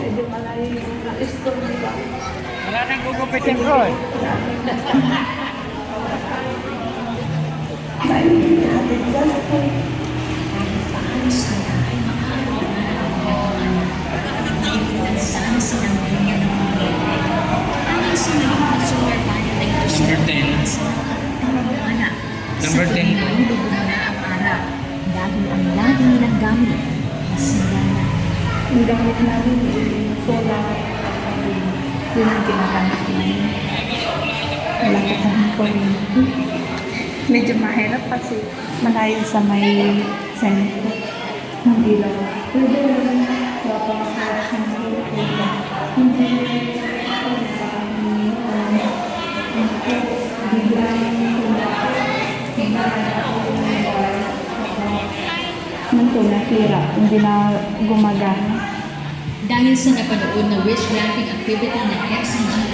Medyo malayo yung na-store, di ba? Wala nang gugupitin ko eh. Number 10. Number 10. Gamit namin yung solar. Yun ang ginagamit namin. Wala pa kaming kuryente. Medyo mahirap kasi malayo sa may sentro. Hindi lang. Pwede naman sa mga kuryente. Hindi Nung to nasira, hindi na gumagana. Dahil sa napanood na wish granting activity ng XCGI,